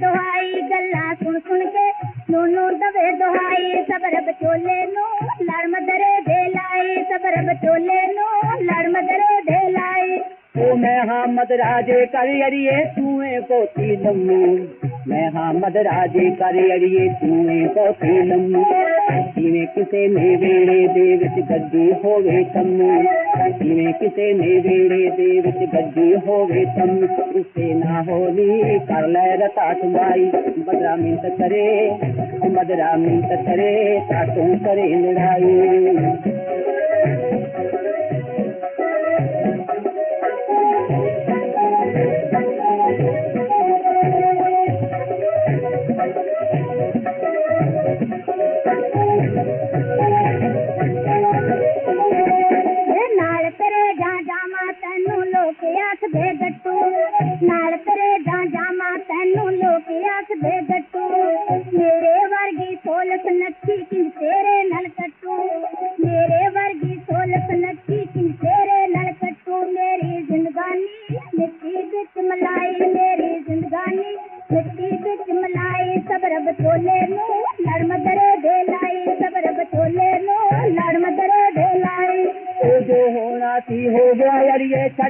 ਦੁਹਾਈ ਗੱਲਾਂ ਸੁਣ ਸੁਣ ਕੇ ਨੂੰ ਨੂੰ ਦਵੇ ਦੁਹਾਈ ਸਬਰ ਬਚੋਲੇ ਨੂੰ ਲੜ ਮਦਰੇ ਦੇ ਲਾਈ ਸਬਰ ਬਚੋਲੇ ਨੂੰ ਲੜ ਮਦਰੇ ਦੇ ਲਾਈ ਉਹ ਮੈਂ ਹਾਂ ਮਦਰਾਜੇ ਕਰ ਅੜੀਏ ਤੂੰ ਏ ਪੋਤੀ ਲੰਮੂ ਮੈਂ ਹਾਂ ਮਦਰਾਜੇ ਕਰ ਅੜੀਏ ਤੂੰ ਏ ਪੋਤੀ ਲੰਮੂ ਜਿਵੇਂ ਕਿਸੇ ਨੇ ਵੇੜੇ ਦੇ ਵਿੱਚ ਗੱਡੀ ਹੋਵੇ ਤੰਮੂ ਜਿਵੇਂ ਕਿਸੇ ਨੇ ਵੇੜੇ ਦੇ ਵਿੱਚ ਗੱਡੀ ਹੋਵੇ ਤੰਮੂ ਉਸੇ ਨਾ ਹੋਲੀ ਕਰ ਲੈ ਰਤਾ ਤੁਮਾਈ ਮਦਰਾ ਮਿੰਤ ਕਰੇ ਮਦਰਾ ਮਿੰਤ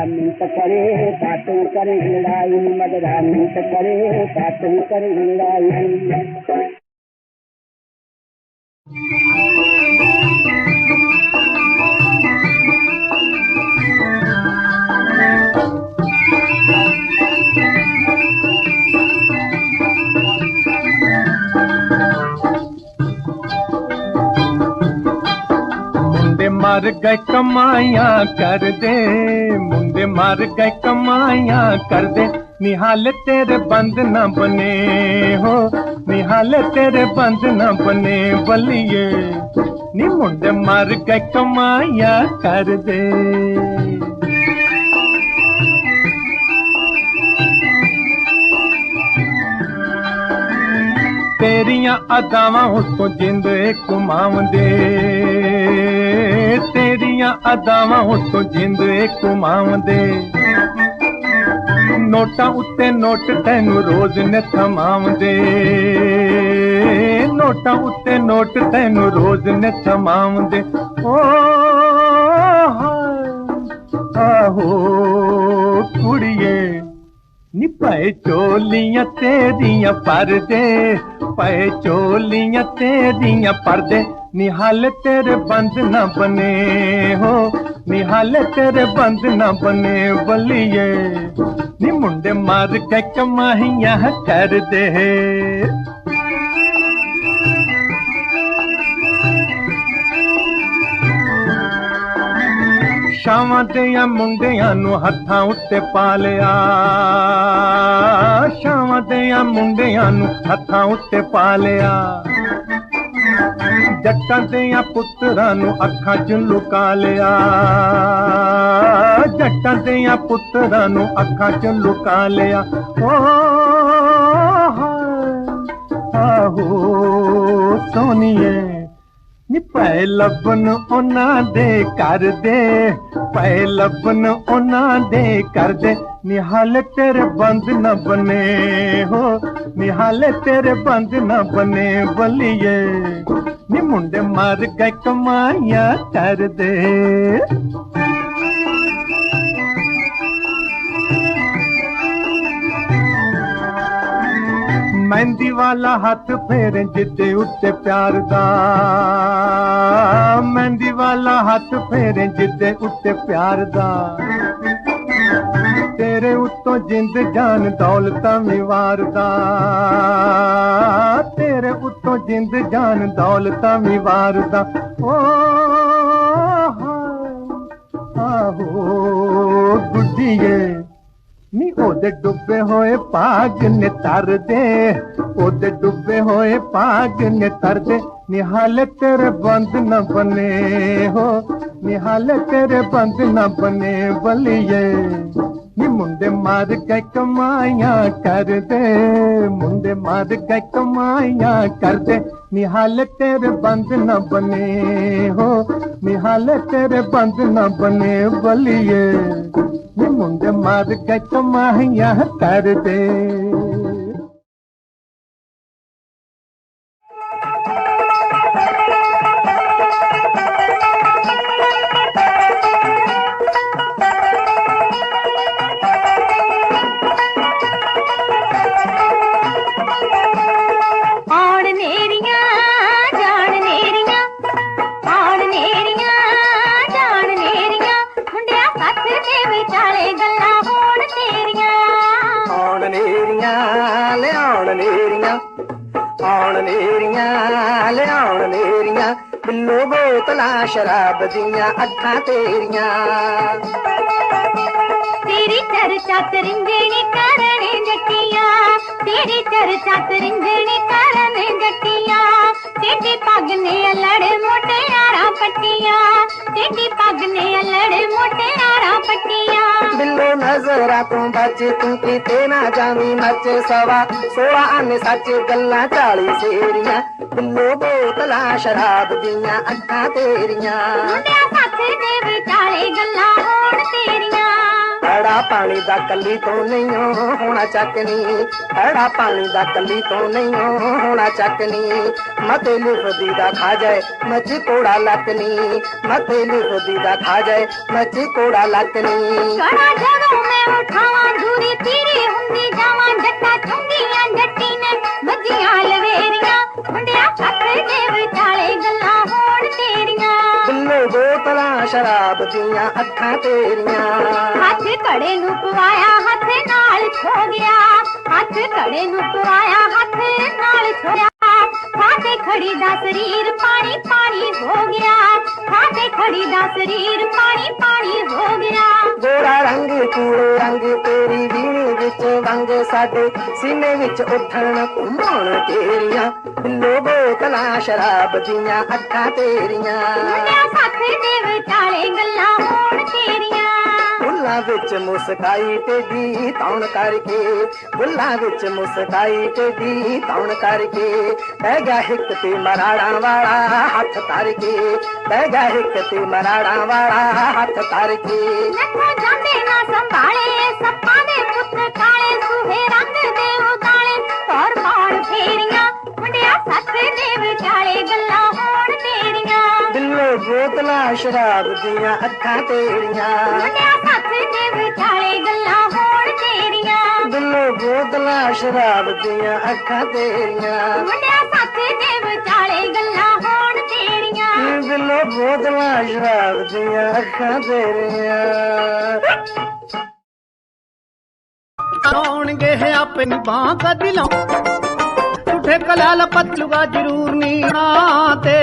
ਲਾਈ ਮਦਰਾ ਮਿੰਤ ਕਰੇ ਕਾਤੋਂ ਕਰੇ ਲੜਾਈ ਮਦਰਾ ਮਿੰਤ ਕਰੇ ਕਾਤੋਂ ਕਰੇ ਲੜਾਈ ਮੁੰਡੇ ਮਰ ਗਏ ਕਮਾਈਆਂ ਕਰਦੇ ਮੁੰਡੇ ਮਰ ਗਏ ਕਮਾਈਆਂ ਕਰਦੇ ਨਿਹਾਲ ਤੇਰੇ ਬੰਦ ਨਾ ਬਨੇ ਹੋ ਨਿਹਾਲ ਤੇਰੇ ਬੰਦ ਨਾ ਬਨੇ ਬਲੀਏ ਨੀ ਮੁੰਡੇ ਮਰ ਗਏ ਕਮਾਈਆਂ ਕਰਦੇ ਤੇਰੀਆਂ ਅਦਾਵਾਂ ਉਤੋਂ ਜਿੰਦ ਕੁਮਾਉਂਦੇ ਤੇਰੀਆਂ ਅਦਾਵਾਂ ਉਤੋਂ ਜਿੰਦ ਕੁਮਾਉਂਦੇ ਨੋਟਾਂ ਉੱਤੇ ਨੋਟ ਤੈਨੂੰ ਰੋਜ਼ ਨੇ ਥਮਾਉਂਦੇ ਨੋਟਾਂ ਉੱਤੇ ਨੋਟ ਤੈਨੂੰ ਰੋਜ਼ ਨੇ ਥਮਾਉਂਦੇ ਓ ਆਹੋ ਕੁੜੀਏ, ਨੀ ਪਏ ਚੋਲੀਆਂ ਤੇਰੀਆਂ ਪਰਦੇ, ਪਏ ਚੋਲੀਆਂ ਤੇਰੀਆਂ ਪਰਦੇ। ਨਿਹਾਲ ਤੇਰੇ ਬੰਦ ਨਾ ਬਨੇ ਹੋ ਨਿਹਾਲ ਤੇਰੇ ਬੰਦ ਨਾ ਬਨੇ ਬਲੀਏ ਨੀ ਮੁੰਡੇ ਮਾਰ ਕੇ ਕਮਾਈਆਂ ਕਰਦੇ ਸ਼ਾਮਾਂ ਤੇ ਮੁੰਡਿਆਂ ਨੂੰ ਹੱਥਾਂ ਉੱਤੇ ਪਾ ਲਿਆ ਸ਼ਾਮਾਂ ਤੇ ਮੁੰਡਿਆਂ ਨੂੰ ਹੱਥਾਂ ਉੱਤੇ ਪਾ ਲਿਆ ਜੱਟਾਂ ਦੀਆਂ ਪੁੱਤਰਾਂ ਨੂੰ ਅੱਖਾਂ 'ਚ ਲੁਕਾ ਲਿਆ। ਜੱਟਾਂ ਦੀਆਂ ਪੁੱਤਰਾਂ ਨੂੰ ਅੱਖਾਂ 'ਚ ਲੁਕਾ ਲਿਆ। ਓ ਆਹੋ, ਸੋਨੀਏ। ਨੀ ਪੈ ਉਹਨਾਂ ਦੇ ਘਰ ਦੇ ਪੈ ਲੱਭਣ ਉਹਨਾਂ ਦੇ ਘਰ ਦੇ ਨਿਹਾਲ ਤੇਰੇ ਬੰਦ ਨਾ ਬਨੇ ਹੋ, ਨਿਹਾਲ ਤੇਰੇ ਬੰਦ ਨਾ ਬਨੇ ਬਲੀਏ। ਨੀ ਮੁੰਡੇ ਮਾਰ ਗਏ ਕਮਾਈਆਂ ਕਰਦੇ। ਮਹਿੰਦੀ ਵਾਲਾ ਹੱਥ ਫੇਰ ਜਿੱਤੇ ਉੱਤੇ ਪਿਆਰ ਦਾ। ਮਹਿੰਦੀ ਵਾਲਾ ਹੱਥ ਫੇਰ ਜਿੱਤੇ ਉੱਤੇ ਪਿਆਰ ਦਾ। ਤੇਰੇ ਉੱਤੋਂ ਜਿੰਦ ਜਾਨ ਦੌਲਤਾਂ ਵੀ ਵਾਰਦਾ ਤੇਰੇ ਉੱਤੋਂ ਜਿੰਦ ਜਾਨ ਦੌਲਤਾਂ ਵੀ ਵਾਰਦਾ ਓ ਆਹੋ, ਗੁੱਡੀਏ। ਨੀ ਉਹਦੇ ਡੁੱਬੇ ਹੋਏ ਭਾਗ ਨੇ ਤਰਦੇ ਉਹਦੇ ਡੁੱਬੇ ਹੋਏ ਭਾਗ ਨੇ ਤਰਦੇ ਨਿਹਾਲ ਤੇਰੇ ਬੰਦ ਨਾ ਬਨੇ ਹੋ ਨਿਹਾਲ ਤੇਰੇ ਬੰਦ ਨਾ ਬਨੇ ਬਲੀਏ ਨੀ ਮੁੰਡੇ ਮਾਰ ਕੇ ਕਮਾਈਆਂ ਕਰਦੇ ਮੁੰਡੇ ਮਾਰ ਕੇ ਕਮਾਈਆਂ ਕਰਦੇ ਨਿਹਾਲ ਤੇਰੇ ਬੰਦ ਨਾ ਬਨੇ ਹੋ ਨਿਹਾਲ ਤੇਰੇ ਬੰਦ ਨਾ ਬਨੇ ਬਲੀਏ ਨੀ ਮੁੰਡੇ ਮਾਰ ਕੇ ਬੋਤਲਾਂ ਸ਼ਰਾਬ ਦੀਆਂ ਅੱਖਾਂ ਤੇਰੀਆਂ। ਤੇਰੀ ਚਰਚਾ ਤਰਿੰਜਣੀ ਕਰਨੇ ਜੱਟੀਆਂ, ਤੇਰੀ ਚਰਚਾ ਤਰਿੰਜਣੀ ਕਰਨੇ ਜੱਟੀਆਂ, ਤੇਰੀ ਪੱਗ ਨੇ ਅਲੜ ਮੋਟਿਆਰਾਂ ਪੱਟੀਆਂ, ਤੇਰੀ ਪੱਟੀਆਂ ਬਿੱਲੋ ਨਜ਼ਰਾਂ ਤੋਂ ਬਚ ਤੂੰ ਕਿਤੇ ਨਾ ਜਾਵੀਂ, ਮੱਚ ਸਵਾ, ਸੋਲਾ ਆਨੇ ਸੱਚ ਗੱਲਾਂ ਚਾਲੀ ਸੇਰੀਆਂ। ਬਿੱਲੋ ਬੋਤਲਾਂ ਸ਼ਰਾਬ ਦੀਆਂ ਅੱਖਾਂ ਤੇਰੀਆਂ। ਮੁੰਡਿਆ ਸੱਤ ਦੇ ਵਿਚਾਲੇ ਗੱਲਾਂ ਹੋਣ ਤੇਰੀਆਂ। ਖੜਾ ਪਾਣੀ ਦਾ ਕੱਲੀ ਤੋਂ ਨਹੀਂ ਹੋਣਾ ਚੱਕਨੀ। ਖੜਾ ਪਾਣੀ ਦਾ ਕੱਲੀ ਤੋਂ ਨਹੀਂ ਹੋਣਾ ਚੱਕਨੀ। ਮਤੇ ਲਿਫਦੀ ਦਾ ਖਾ ਜਾਏ, ਮੱਛੀ ਕੋੜਾ ਲੱਕਨੀ। ਮਤੇ ਲਿਫਦੀ ਦਾ ਖਾ ਜਾਏ, ਮੱਛੀ ਕੋੜਾ ਲੱਕਨੀ। ਕੜਾ ਜਦੋਂ ਮੈਂ ਉਠਾਵਾਂ ਦੀਆਂ ਅੱਖਾਂ ਤੇਰੀਆਂ। ਹੱਥ ਕੜੇ ਨੂੰ ਪਵਾਇਆ ਹੱਥ ਨਾਲ ਛੋ ਗਿਆ। ਹੱਥ ਕੜੇ ਨੂੰ ਪਵਾਇਆ ਹੱਥ ਨਾਲ ਛੋਇਆ ਖਾਤੇ ਖੜੀ ਦਾ ਸਰੀਰ ਪਾਣੀ ਪਾਣੀ ਹੋ ਗਿਆ। ਖਾਤੇ ਖੜੀ ਦਾ ਸਰੀਰ ਪਾਣੀ ਪਾਣੀ ਹੋ ਗਿਆ। ਗੋਰਾ ਰੰਗ ਕੂੜੇ ਰੰਗ ਤੇਰੀ ਵੀਣੀ ਵਿੱਚ ਵੰਗ ਸਾਡੇ ਸੀਨੇ ਵਿੱਚ ਉੱਠਣ ਘੁੰਮਣ ਤੇਰੀਆਂ। ਬਿੱਲੋ ਬੋਤਲਾਂ ਸ਼ਰਾਬ ਦੀਆਂ ਅੱਖਾਂ ਤੇਰੀਆਂ। ਮੁੰਡਿਆ ਸੱਤ ਦੇ ਵਿਚਾਲੇ ਗੱਲਾਂ ਹੋਣ ਤੇਰੀਆਂ। ਬੁੱਲਾਂ ਵਿੱਚ ਮੁਸਕਾਈ ਤੇਰੀ ਤੌਣ ਕਰਕੇ, ਬੁੱਲਾਂ ਵਿੱਚ ਮੁਸਕਾਈ ਤੇਰੀ ਤੌਣ ਕਰਕੇ ਬਹਿ ਗਿਆ ਹਿੱਕ ਤੇ ਮਰਾੜਾਂ ਵਾਲਾ ਹੱਥ ਧਰ ਕੇ ਬਹਿ ਗਿਆ ਹਿੱਕ ਤੇ ਮਰਾੜਾਂ ਵਾਲਾ ਹੱਥ ਧਰ ਕੇ। ਨੱਥੋਂ ਜਾਂਦੇ ਨਾ ਸੰਭਾਲੇ, ਸੱਪਾਂ ਦੇ ਪੁੱਤ ਕਾਲੇ, ਸੁਹੇ ਰੰਗ ਦੇ ਉਦਾਲੇ ਤੌਰ ਪਾੜ ਫੇਰੀਆਂ? ਮੁੰਡਿਆ ਸੱਤ ਦੇ ਵਿਚਾਲੇ ਗੱਲਾਂ ਹੋਣ ਬਿੱਲੋ ਬੋਤਲਾਂ ਸ਼ਰਾਬ ਦੀਆਂ ਅੱਖਾਂ ਤੇਰੀਆਂ ਮੁੰਡਿਆ ਸੱਤ ਦੇ ਵਿਚਾਲੇ ਗੱਲਾਂ ਹੋਣ ਤੇਰੀਆਂ। ਬਿੱਲੋ ਬੋਤਲਾਂ ਸ਼ਰਾਬ ਦੀਆਂ ਅੱਖਾਂ ਤੇਰੀਆਂ ਮੁੰਡਿਆ ਸੱਤ ਦੇ ਵਿਚਾਲੇ ਗੱਲਾਂ ਹੋਣ ਤੇਰੀਆਂ। ਬਿੱਲੋ ਬੋਤਲਾਂ ਸ਼ਰਾਬ ਦੀਆਂ ਅੱਖਾਂ ਤੇਰੀਆਂ ਆਉਣਗੇ ਹੈ ਆਪੇ ਨਿਭਾਂ ਕਾ ਦਿਲੋਂ। ਝੂਠੇ ਕਲਾਲ ਪਤਲੂਗਾ ਜ਼ਰੂਰ ਨੀ ਨਾ ਤੇ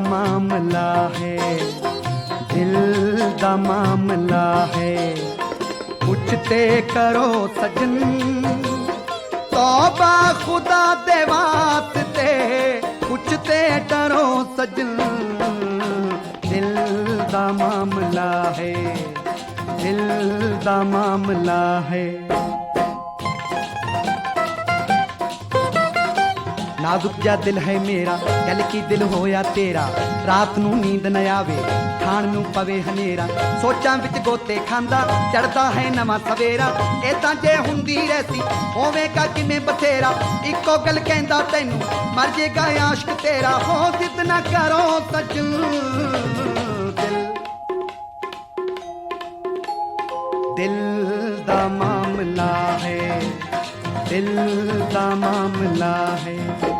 ਮਾਮਲਾ ਹੈ ਦਿਲ ਦਾ ਮਾਮਲਾ ਹੈ ਕੁਛ ਤੇ ਕਰੋ ਸਜਣ ਤੋਬਾ ਖੁਦਾ ਦੇ ਵਾਸਤੇ ਕੁਛ ਤੇ ਡਰੋ ਸਜਣ। ਦਿਲ ਦਾ ਮਾਮਲਾ ਹੈ, ਦਿਲ ਦਾ ਮਾਮਲਾ ਹੈ। ਨਾਜ਼ੁਕ ਜਿਹਾ ਦਿਲ ਹੈ ਮੇਰਾ ਦਿਲ ਕੀ ਦਿਲ ਹੋਇਆ ਤੇਰਾ, ਰਾਤ ਨੂੰ ਨੀਂਦ ਨਾ ਆਵੇ। ਖਾਣ ਨੂੰ ਪਵੇ ਹਨੇਰਾ। ਸੋਚਾਂ ਵਿੱਚ ਗੋਤੇ ਖਾਂਦਾ ਚੜਦਾ ਹੈ ਨਵਾਂ ਸਵੇਰਾ। ਇਹ ਤਾਂ ਜੇ ਹੁੰਦੀ ਰਹਿਸੀ ਹੋਵੇਗਾ ਕਿਵੇਂ ਬਥੇਰਾ। ਇੱਕੋ ਗੱਲ ਕਹਿੰਦਾ ਤੈਨੂੰ, ਮਰ ਜੇਗਾ ਆਸ਼ਕ ਤੇਰਾ। ਹੋ ਜ਼ਿੱਦ ਨਾ ਕਰੋ ਸੱਜਣ ਦਿਲ ਦਿਲ ਦਾ ਮਾਮਲਾ ਹੈ। ਦਿਲ ਦਾ ਮਾਮਲਾ ਹੈ।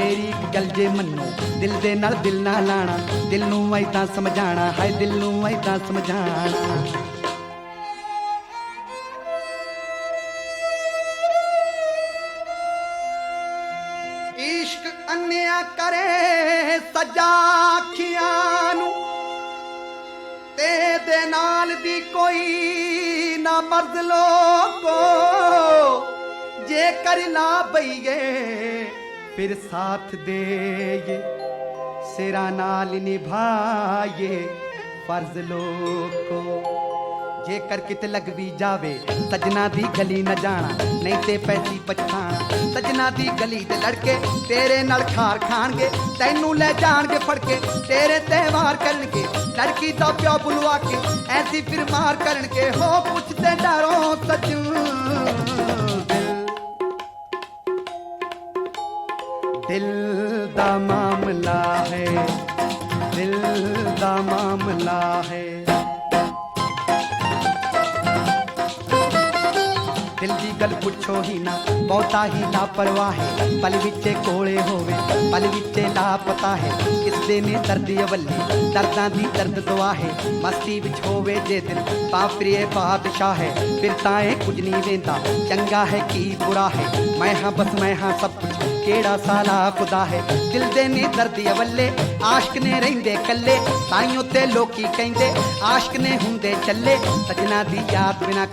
ਮੇਰੀ ਇੱਕ ਗੱਲ ਜੇ ਮੰਨੋ, ਦਿਲ ਦੇ ਨਾਲ ਦਿਲ ਨਾ ਲਾਣਾ, ਦਿਲ ਨੂੰ ਐਦਾਂ ਸਮਝਾਣਾ ਹੈ ਦਿਲ ਨੂੰ ਐਦਾਂ ਸਮਝਾਣਾ। ਇਸ਼ਕ ਅੰਨਿਆ ਕਰੇ ਸਜਾ ਅੱਖੀਆਂ ਨੂੰ, ਤੇ ਦੇ ਨਾਲ ਵੀ ਕੋਈ ਨਾ ਮਰਦ ਲੋਕੋ ਜੇ ਕਰ ਲਾ ਬਈਏ ਫਿਰ ਸਾਥ ਦੇਏ ਸਿਰਾ ਨਾਲ ਨਿਭਾਏ ਫਰਜ਼ ਲੋਕੋ ਜੇਕਰ ਕਿਤੇ ਲੱਗ ਵੀ ਜਾਵੇ ਸਜਣਾ ਦੀ ਗਲੀ ਨਾ ਜਾਣਾ ਨਹੀਂ ਤੇ ਪੈਸੀ ਪਛਾਣਾ ਸਜਣਾ ਦੀ ਗਲੀ ਦੇ ਲੜਕੇ ਤੇਰੇ ਨਾਲ ਖਾਰ ਖਾਣਗੇ ਤੈਨੂੰ ਲੈ ਜਾਣਗੇ ਫੜ ਕੇ ਤੇਰੇ ਤੇ ਕਰਨਗੇ ਲੜਕੀ ਦਾ ਪਿਓ ਬੁਲਵਾ ਕੇ ਐਸੀ ਫਿਰ ਮਾਰ ਕਰਨਗੇ ਹੋ ਪੁੱਛਦੇ ਡਰੋ ਸਜਣ ਦਿਲ ਦਾ ਮਾਮਲਾ ਹੈ, ਦਿਲ ਦਾ ਮਾਮਲਾ ਹੈ। ਦਿਲ ਦੀ ਗੱਲ ਪੁੱਛੋ ਹੀ ਨਾ, ਬਹੁਤਾ ਹੀ ਲਾਪਰਵਾਹ ਹੈ। ਪਲ ਵਿੱਚੇ ਕੋਲੇ ਹੋਵੇ, ਪਲ ਵਿੱਚੇ ਲਾਪਤਾ ਹੈ। ਕਿਸ ਦੇ ਨੇ ਦਰਦ ਅਵੱਲੀ ਦਰਦਾਂ ਦੀ ਦਰਦ ਦਵਾ ਹੈ। ਮਸਤੀ ਵਿੱਚ ਹੋਵੇ ਜੇ ਦਿਲ ਪਾਪਰੀਏ ਬਾਦਸ਼ਾਹ ਹੈ। ਫਿਰ ਤਾਂ ਇਹ ਕੁਝ ਨਹੀਂ ਵੇਂਦਾ, ਚੰਗਾ ਹੈ ਕੀ ਬੁਰਾ ਹੈ। ਮੈਂ ਹਾਂ, ਬਸ ਮੈਂ ਹਾਂ ਸਭ ਕੁਝ ਕਿਹੜਾ ਸਾਲਾ ਖੁਦਾ ਹੈ। ਦਿਲ ਦੇ ਨੇ ਦਰਦ ਅਵੱਲੇ ਆਸ਼ਕ ਨੇ ਰਹਿੰਦੇ ਕੱਲੇ ਤਾਈਓ ਤੇ ਲੋਕੀ ਕਹਿੰਦੇ, ਆਸ਼ਕ ਨੇ ਹੁੰਦੇ ਚੱਲੇ। ਸਜਣਾ ਦੀ ਯਾਦ ਬਿਨਾ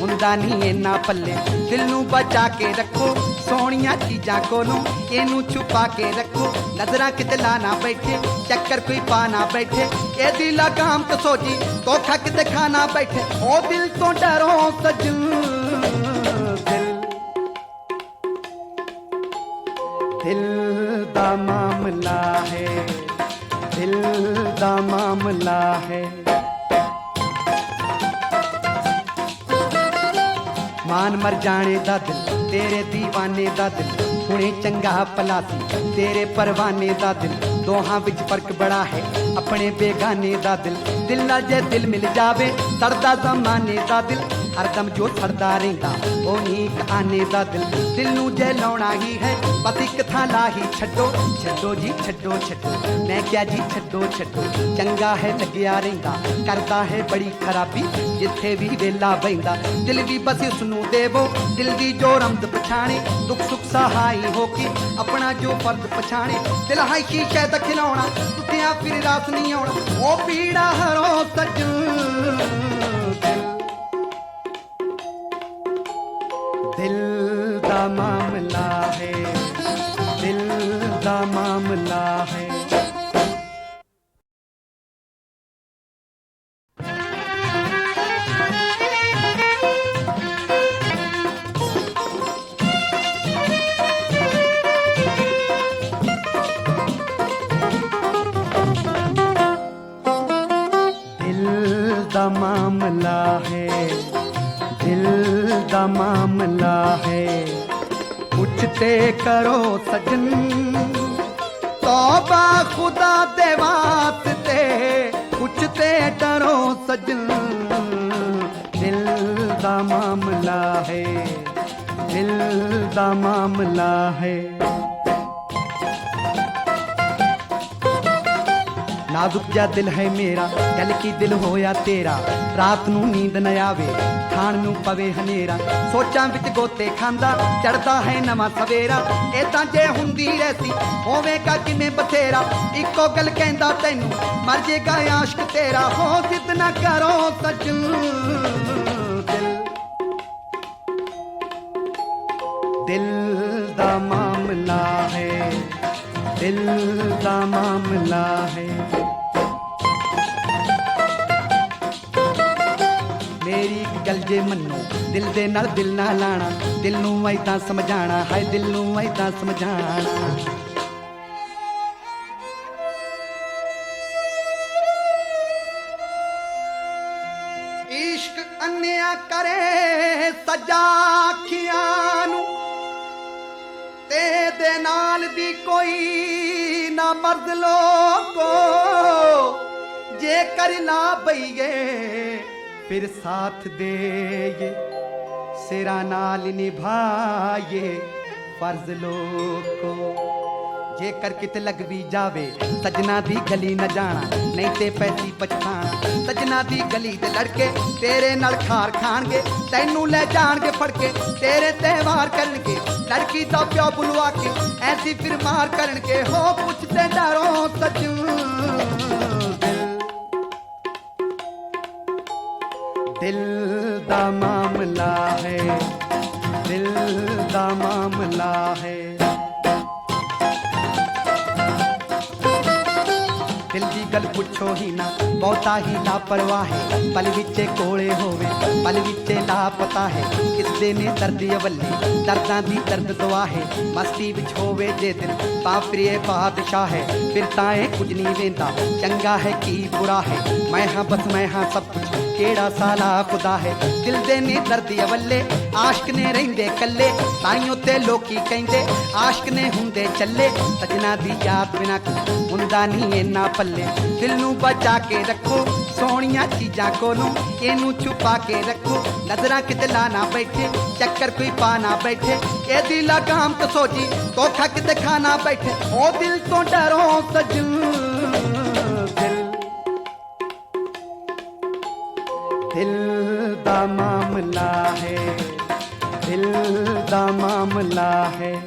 ਹੁੰਦਾ ਨਹੀਂ ਇੰਨਾ ਪੱਲੇ। ਦਿਲ ਨੂੰ ਬਚਾ ਕੇ ਰੱਖੋ, ਸੋਹਣੀਆਂ ਚੀਜ਼ਾਂ ਕੋਲੋਂ। ਇਹਨੂੰ ਛੁਪਾ ਕੇ ਰੱਖੋ, ਨਜ਼ਰਾਂ ਕਿਤੇ ਲਾ ਨਾ ਬੈਠੇ। ਚੱਕਰ ਕੋਈ ਪਾ ਨਾ ਬੈਠੇ। ਇਹਦੀ ਲਗਾਮ ਤੇ ਸੋਜੀ ਧੋਖਾ ਕਿਤੇ ਖਾਣਾ ਬੈਠੇ। ਉਹ ਦਿਲ ਤੋਂ ਡਰੋ ਸਜਣ। ਮਾਮਲਾ ਹੈ ਮਾਨ ਮਰ ਜਾਣੇ ਦਾ ਦਿਲ ਤੇਰੇ دیਵਾਨੇ ਦਾ ਦਿਲ ਹੁਣੇ ਚੰਗਾ ਭਲਾ ਸੀ ਤੇਰੇ ਪਰਵਾਨੇ ਦਾ ਦਿਲ ਦੋਹਾਂ ਵਿੱਚ ਫ਼ਰਕ ਬੜਾ ਹੈ ਆਪਣੇ ਬੇਗਾਨੇ ਦਾ ਦਿਲ ਦਿਲ ਨਾਲ ਜੇ ਦਿਲ ਮਿਲ ਜਾਵੇ ਸੜਦਾ ਜ਼ਮਾਨੇ ਦਾ ਦਿਲ ਹਰਦਮ ਜੋ ਸੜਦਾ ਰਹਿੰਦਾ, ਉਹ ਨੀਕ ਆਨੇ ਦਾ ਦਿਲ। ਦਿਲ ਨੂੰ ਜੇ ਲਾਉਣਾ ਹੀ ਹੈ, ਬਸ ਇੱਕ ਥਾਂ ਲਾਹੀ ਛੱਡੋ ਛੱਡੋ ਜੀ, ਛੱਡੋ ਛੱਡੋ। ਮੈਂ ਕਿਹਾ ਜੀ, ਛੱਡੋ ਛੱਡੋ। ਚੰਗਾ ਹੈ ਲੱਗਿਆ ਰਹਿੰਦਾ, ਕਰਦਾ ਹੈ ਬੜੀ ਖਰਾਬੀ, ਜਿੱਥੇ ਵੀ ਵੇਲਾ ਬੈਂਦਾ ਦਿਲ ਵੀ ਬਸ ਉਸ ਨੂੰ ਦੇਵੋ, ਦਿਲ ਦੀ ਜੋ ਰਮਦ ਪਛਾਣੇ, ਦੁੱਖ ਸੁੱਖ ਸਹਾਈ ਹੋ ਕੇ ਆਪਣਾ ਜੋ ਫਰਜ਼ ਪਛਾਣੇ। ਦਿਲ ਹਾਈ ਸ਼ੀਸ਼ੇ ਦਾ ਖਿਲਾਉਣਾ ਟੁੱਟਿਆ ਫਿਰ ਰਾਤ ਨਹੀਂ ਆਉਣਾ। ਉਹ ਪੀੜਾ ਹਰੋ ਸੱਜਣ। ਦਾ ਮਾਮਲਾ ਹੈ। ਦਿਲ ਦਾ ਮਾਮਲਾ ਹੈ। ਦਿਲ ਦਾ ਮਾਮਲਾ ਹੈ। ਦਿਲ ਦਾ ਮਾਮਲਾ ਹੈ। ਕੁਛ ਤੇ ਕਰੋ ਸਜਣ। ਤੋਬਾ ਖੁਦਾ ਦੇ ਵਾਸਤੇ ਕੁਛ ਡਰੋ ਸਜਣ। ਦਿਲ ਦਾ ਮਾਮਲਾ ਹੈ, ਦਿਲ ਦਾ ਮਾਮਲਾ ਹੈ। ਨਾਜ਼ੁਕ ਜਿਹਾ ਦਿਲ ਹੈ ਮੇਰਾ ਦਿਲ ਕੀ ਦਿਲ ਹੋਇਆ ਤੇਰਾ। ਰਾਤ ਨੂੰ ਨੀਂਦ ਨਾ ਆਵੇ, ਖਾਣ ਨੂੰ ਪਵੇ ਹਨੇਰਾ। ਸੋਚਾਂ ਗੋਤੇ ਖਾਂਦਾ ਚੜਦਾ ਹੈ ਨਵਾਂ ਸਵੇਰਾ। ਏਦਾਂ ਜੇ ਹੁੰਦੀ ਰਹਿਸੀ ਹੋਵੇਗਾ ਕਿਵੇਂ ਬਥੇਰਾ। ਇੱਕੋ ਗੱਲ ਕਹਿੰਦਾ ਤੈਨੂੰ, ਮਰ ਜੇਗਾ ਆਸ਼ਕ ਤੇਰਾ। ਹੋ ਜਿੱਦ ਨਾ ਕਰੋ ਸਜਣ ਦਿਲ ਦਾ ਮਾਮਲਾ ਹੈ। ਦਿਲ ਦਾ ਮਾਮਲਾ ਹੈ। ਜੇ ਮੰਨੋ, ਦਿਲ ਦੇ ਨਾਲ ਦਿਲ ਨਾ ਲਾਣਾ, ਦਿਲ ਨੂੰ ਐਦਾਂ ਸਮਝਾਣਾ, ਹਾਏ ਦਿਲ ਨੂੰ ਐਦਾਂ ਸਮਝਾਣਾ। ਇਸ਼ਕ ਅੰਨਿਆ ਕਰੇ ਸਜਾ ਅੱਖੀਆਂ ਨੂੰ, ਤੇ ਨਾਲ ਵੀ ਕੋਈ ਨਾ ਮਰਦ ਲੋਕੋ ਜੇ ਕਰ ਨਾ ਬਈਏ ਫਿਰ ਸਾਥ ਦੇਏ ਸਿਰਾਂ ਨਾਲ ਨਿਭਾਏ ਫਰਜ਼ ਲੋਕੋ ਜੇਕਰ ਕਿਤੇ ਲੱਗ ਵੀ ਜਾਵੇ ਸਜਣਾ ਦੀ ਗਲੀ ਨਾ ਜਾਣਾ ਨਹੀਂ ਤੇ ਪੈਸੀ ਪਛਾਣਾ ਸਜਣਾ ਦੀ ਗਲੀ ਦੇ ਲੜਕੇ ਤੇਰੇ ਨਾਲ ਖਾਰ ਖਾਣਗੇ ਤੈਨੂੰ ਲੈ ਜਾਣਗੇ ਫੜ ਕੇ ਤੇਰੇ ਤੇ ਵਾਰ ਕਰਨਗੇ ਲੜਕੀ ਦਾ ਪਿਓ ਬੁਲਵਾ ਕੇ ਐਸੀ ਫਿਰ ਮਾਰ ਕਰਨਗੇ ਹੋ ਪੁੱਛਦੇ ਡਰੋਂ ਸਜਣ ਦਿਲ ਦਾ ਮਾਮਲਾ ਹੈ ਦਿਲ ਦਾ ਮਾਮਲਾ ਹੈ ਦਿਲ ਦੀ ਗੱਲ ਪੁੱਛੋ ਹੀ ਨਾ ਬਹੁਤਾ ਹੀ ਲਾਪਰਵਾਹ ਹੈ ਪਲ ਵਿੱਚੇ ਕੋਲੇ ਹੋਵੇ ਪਲ ਵਿੱਚੇ ਲਾਪਤਾ ਹੈ ਕਿਸਦੇ ਨੇ ਦਰਦ ਅਵੱਲੀ ਦਰਦਾਂ ਦੀ ਦਰਦ ਦੁਆ ਹੈ ਮਸਤੀ ਵਿੱਚ ਹੋਵੇ ਜੇ ਦਿਲ ਪਾਪਰੀਏ ਬਾਦਸ਼ਾਹ ਹੈ ਫਿਰ ਤਾਂ ਇਹ ਕੁਝ ਨਹੀਂ ਵੇਂਦਾ ਚੰਗਾ ਹੈ ਕੀ ਬੁਰਾ ਹੈ ਮੈਂ ਹਾਂ ਬਸ ਮੈਂ ਹਾਂ ਸਭ ਕੁਝ ਕਿਹੜਾ ਸਾਲਾ ਖੁਦਾ ਹੈ। ਦਿਲ ਦੇ ਨੇ ਦਰਦ ਅਵੱਲੇ ਆਸ਼ਕ ਨੇ ਰਹਿੰਦੇ ਕੱਲੇ ਤਾਈਓ ਤੇ ਲੋਕੀ ਕਹਿੰਦੇ, ਆਸ਼ਕ ਨੇ ਹੁੰਦੇ ਚੱਲੇ। ਸਜਣਾ ਦੀ ਯਾਦ ਬਿਨਾ ਹੁੰਦਾ ਨਹੀਂ ਇੰਨਾ ਪੱਲੇ। ਦਿਲ ਨੂੰ ਬਚਾ ਕੇ ਰੱਖੋ, ਸੋਹਣੀਆਂ ਚੀਜ਼ਾਂ ਕੋਲੋਂ। ਇਹਨੂੰ ਛੁਪਾ ਕੇ ਰੱਖੋ, ਨਜ਼ਰਾਂ ਕਿਤੇ ਲਾ ਨਾ ਬੈਠੇ। ਚੱਕਰ ਕੋਈ ਪਾ ਨਾ ਬੈਠੇ। ਇਹਦੀ ਲਗਾਮ ਤਸੋਜੀ ਸੋਜੀ ਧੋਖਾ ਕਿਤੇ ਖਾਣਾ ਬੈਠੇ। ਉਹ ਦਿਲ ਤੋਂ ਡਰੋ ਸਜਣ ਦਿਲ ਦਾ ਮਾਮਲਾ ਹੈ, ਦਿਲ ਦਾ ਮਾਮਲਾ ਹੈ।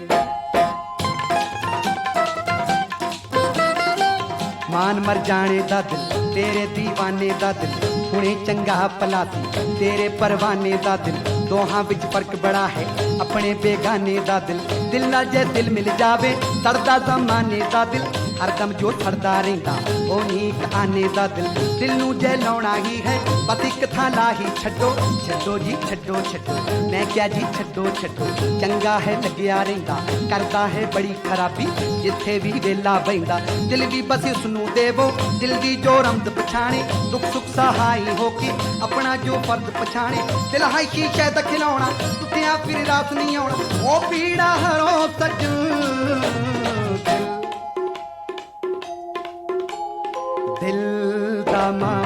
ਮਾਨ ਮਰ ਜਾਣੇ ਦਾ ਦਿਲ, ਤੇਰੇ دیਵਾਨੇ ਦਾ ਦਿਲ, ਹੁਣੇ ਚੰਗਾ ਭਲਾ ਸੀ, ਤੇਰੇ ਪਰਵਾਨੇ ਦਾ ਦਿਲ, ਦੋਹਾਂ ਵਿੱਚ ਫ਼ਰਕ ਬੜਾ ਹੈ, ਆਪਣੇ ਬੇਗਾਨੇ ਦਾ ਦਿਲ। ਦਿਲ ਨਾਲ ਜੇ ਦਿਲ ਮਿਲ ਜਾਵੇ ਸੜਦਾ ਜ਼ਮਾਨੇ ਦਾ ਦਿਲ। ਹਰਦਮ ਜੋ ਛੜਦਾ ਰਹਿੰਦਾ, ਉਹ ਨੀਕ ਆਨੇ ਦਾ ਦਿਲ। ਦਿਲ ਨੂੰ ਜੇ ਲਾਉਣਾ ਹੀ ਹੈ, ਬਸ ਇੱਕ ਥਾਂ ਲਾ ਛੱਡੋ ਛੱਡੋ ਜੀ, ਛੱਡੋ ਛੱਡੋ। ਮੈਂ ਕਿਹਾ ਜੀ, ਛੱਡੋ ਛੱਡੋ। ਚੰਗਾ ਹੈ ਲੱਗਿਆ ਰਹਿੰਦਾ, ਕਰਦਾ ਹੈ ਬੜੀ ਖਰਾਬੀ, ਜਿੱਥੇ ਵੀ ਵੇਲਾ ਬੈਂਦਾ ਦਿਲ ਵੀ ਬਸ ਉਸ ਨੂੰ ਦੇਵੋ, ਦਿਲ ਦੀ ਜੋ ਰਮਦ ਪਛਾਣੇ, ਦੁੱਖ ਸੁੱਖ ਸਹਾਈ ਹੋ ਕੇ ਆਪਣਾ ਜੋ ਫਰਜ਼ ਪਛਾਣੇ। ਦਿਲ ਹਾਈ ਸ਼ੀਸ਼ੇ ਦਾ ਖਿਲਾਉਣਾ ਟੁੱਟਿਆ ਫਿਰ ਰਾਤ ਨਹੀਂ ਆਉਣਾ। ਉਹ ਪੀੜਾ ਹਰੋ ਸੱਜਣ। ਦਿਲ